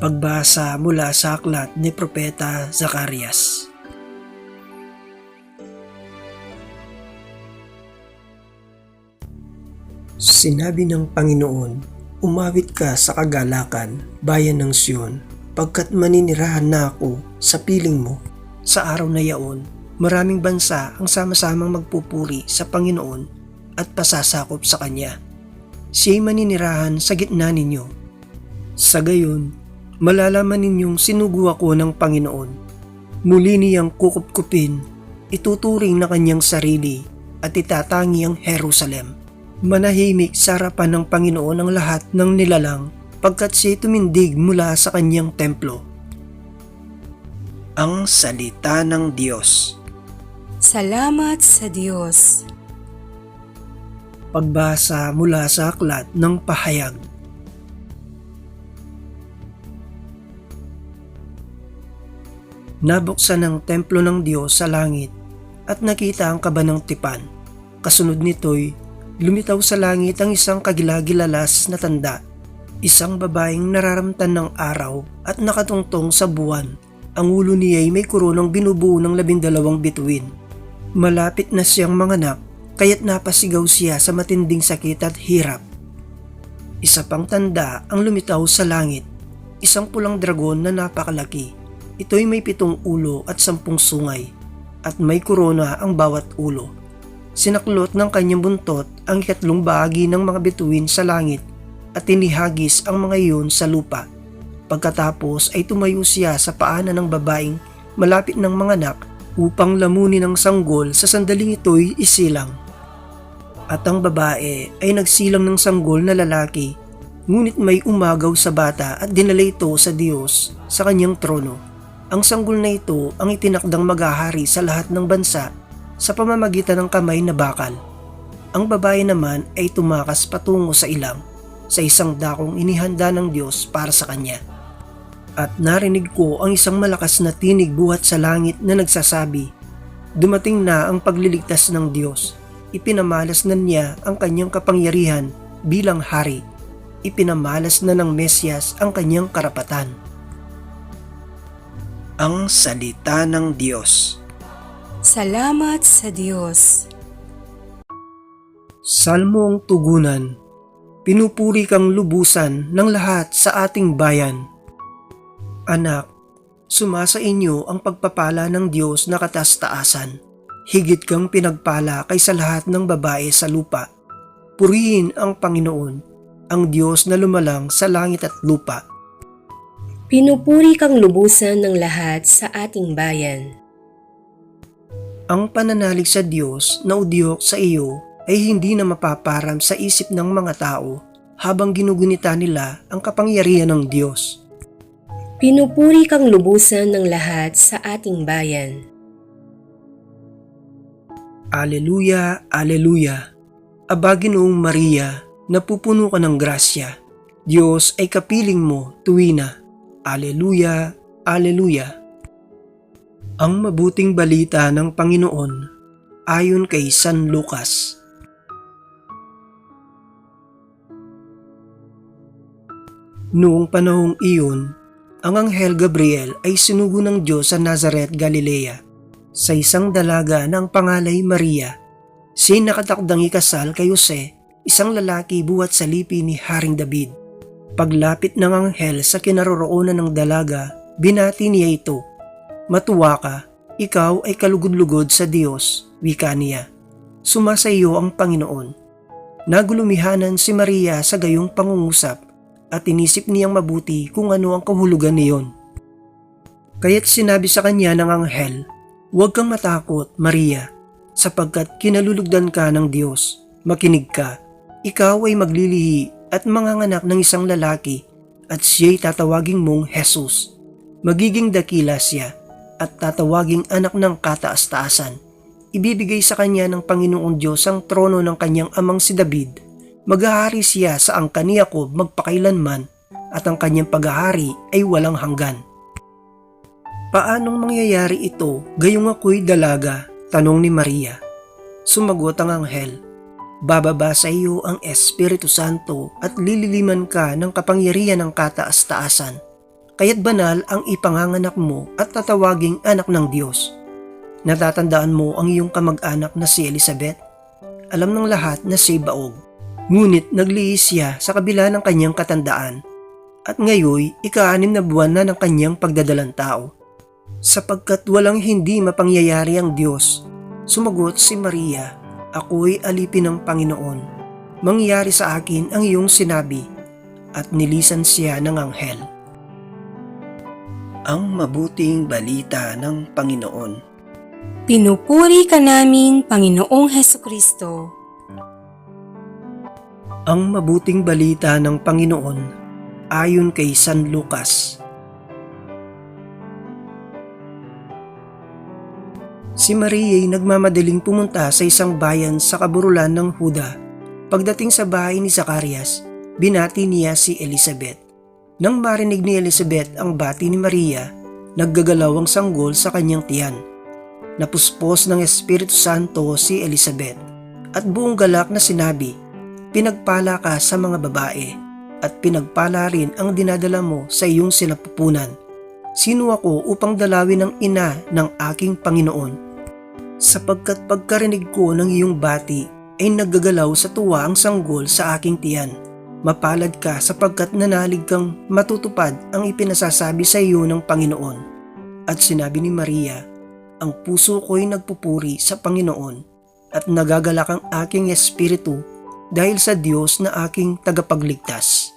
Pagbasa mula sa aklat ni Propeta Zacarias. Sinabi ng Panginoon, Umawit ka sa kagalakan, bayan ng Siyon, pagkat maninirahan na ako sa piling mo. Sa araw na yaon, maraming bansa ang sama-samang magpupuri sa Panginoon at pasasakop sa Kanya. Siya'y maninirahan sa gitna ninyo. Sa gayon, malalaman ninyong sinugo ako ng Panginoon. Muli niyang kukupkupin, ituturing na kanyang sarili at itatangi ang Jerusalem. Manahimik sa harapan ng Panginoon ang lahat ng nilalang pagkat siya tumindig mula sa kanyang templo. Ang Salita ng Diyos Salamat sa Diyos. Pagbasa mula sa aklat ng pahayag. Nabuksan ang templo ng Diyos sa langit at nakita ang kaba ng tipan. Kasunod nito'y lumitaw sa langit ang isang kagilagilalas na tanda. Isang babaeng nararamtan ng araw at nakatungtong sa buwan. Ang ulo niya ay may koronang binubuo ng labindalawang bituin. Malapit na siyang manganak kaya't napasigaw siya sa matinding sakit at hirap. Isa pang tanda ang lumitaw sa langit, isang pulang dragon na napakalaki. Ito'y may pitong ulo at sampung sungay, at may korona ang bawat ulo. Sinaklot ng kanyang buntot ang ikatlong bahagi ng mga bituin sa langit at tinihagis ang mga iyon sa lupa. Pagkatapos ay tumayo siya sa paanan ng babaeng malapit ng mga anak upang lamunin ang sanggol sa sandaling ito'y isilang at ang babae ay nagsilang ng sanggol na lalaki, ngunit may umagaw sa bata at dinala ito sa Diyos sa kanyang trono. Ang sanggol na ito ang itinakdang maghahari sa lahat ng bansa sa pamamagitan ng kamay na bakal. Ang babae naman ay tumakas patungo sa ilang sa isang dakong inihanda ng Diyos para sa kanya. At narinig ko ang isang malakas na tinig buhat sa langit na nagsasabi, Dumating na ang pagliligtas ng Diyos ipinamalas na niya ang kanyang kapangyarihan bilang hari. Ipinamalas na ng Mesyas ang kanyang karapatan. Ang Salita ng Diyos Salamat sa Diyos. Salmong Tugunan Pinupuri kang lubusan ng lahat sa ating bayan. Anak, sumasa inyo ang pagpapala ng Diyos na katastaasan higit kang pinagpala kaysa lahat ng babae sa lupa. Purihin ang Panginoon, ang Diyos na lumalang sa langit at lupa. Pinupuri kang lubusan ng lahat sa ating bayan. Ang pananalig sa Diyos na udyok sa iyo ay hindi na mapaparam sa isip ng mga tao habang ginugunita nila ang kapangyarihan ng Diyos. Pinupuri kang lubusan ng lahat sa ating bayan. Aleluya, Aleluya. Aba Ginoong Maria, napupuno ka ng grasya. Diyos ay kapiling mo, tuwina. Aleluya, Aleluya. Ang mabuting balita ng Panginoon ayon kay San Lucas. Noong panahong iyon, ang Anghel Gabriel ay sinugo ng Diyos sa Nazareth, Galilea sa isang dalaga ng pangalay Maria. Siya'y nakatakdang ikasal kay Jose, isang lalaki buhat sa lipi ni Haring David. Paglapit ng anghel sa kinaroroonan ng dalaga, binati niya ito. Matuwa ka, ikaw ay kalugod-lugod sa Diyos, wika niya. Sumasa iyo ang Panginoon. Nagulumihanan si Maria sa gayong pangungusap at inisip niyang mabuti kung ano ang kahulugan niyon. Kaya't sinabi sa kanya ng anghel, Huwag kang matakot, Maria, sapagkat kinalulugdan ka ng Diyos. Makinig ka, ikaw ay maglilihi at manganganak ng isang lalaki at siya'y tatawaging mong Jesus. Magiging dakila siya at tatawaging anak ng kataas-taasan. Ibibigay sa kanya ng Panginoong Diyos ang trono ng kanyang amang si David. Maghahari siya sa angka ni Jacob magpakailanman at ang kanyang paghahari ay walang hanggan. Paanong mangyayari ito gayong ako'y dalaga? Tanong ni Maria. Sumagot ang anghel, Bababa sa iyo ang Espiritu Santo at lililiman ka ng kapangyarihan ng kataas-taasan. kaya't banal ang ipanganganak mo at tatawaging anak ng Diyos. Natatandaan mo ang iyong kamag-anak na si Elizabeth? Alam ng lahat na si Baog. Ngunit nagliis siya sa kabila ng kanyang katandaan at ngayoy ika-anim na buwan na ng kanyang pagdadalang tao. Sapagkat walang hindi mapangyayari ang Diyos, sumagot si Maria, ako'y alipin ng Panginoon. Mangyari sa akin ang iyong sinabi at nilisan siya ng anghel. Ang mabuting balita ng Panginoon. Pinupuri ka namin, Panginoong Heso Kristo. Ang mabuting balita ng Panginoon ayon kay San Lucas. Si Maria ay nagmamadaling pumunta sa isang bayan sa kaburulan ng Huda. Pagdating sa bahay ni Zacarias, binati niya si Elizabeth. Nang marinig ni Elizabeth ang bati ni Maria, naggagalaw ang sanggol sa kanyang tiyan. Napuspos ng Espiritu Santo si Elizabeth at buong galak na sinabi, Pinagpala ka sa mga babae at pinagpala rin ang dinadala mo sa iyong sinapupunan. Sino ako upang dalawin ang ina ng aking Panginoon? Sapagkat pagkarinig ko ng iyong bati ay naggagalaw sa tuwa ang sanggol sa aking tiyan. Mapalad ka sapagkat nanalig kang matutupad ang ipinasasabi sa iyo ng Panginoon. At sinabi ni Maria, ang puso ko'y nagpupuri sa Panginoon at nagagalak ang aking espiritu dahil sa Diyos na aking tagapagligtas.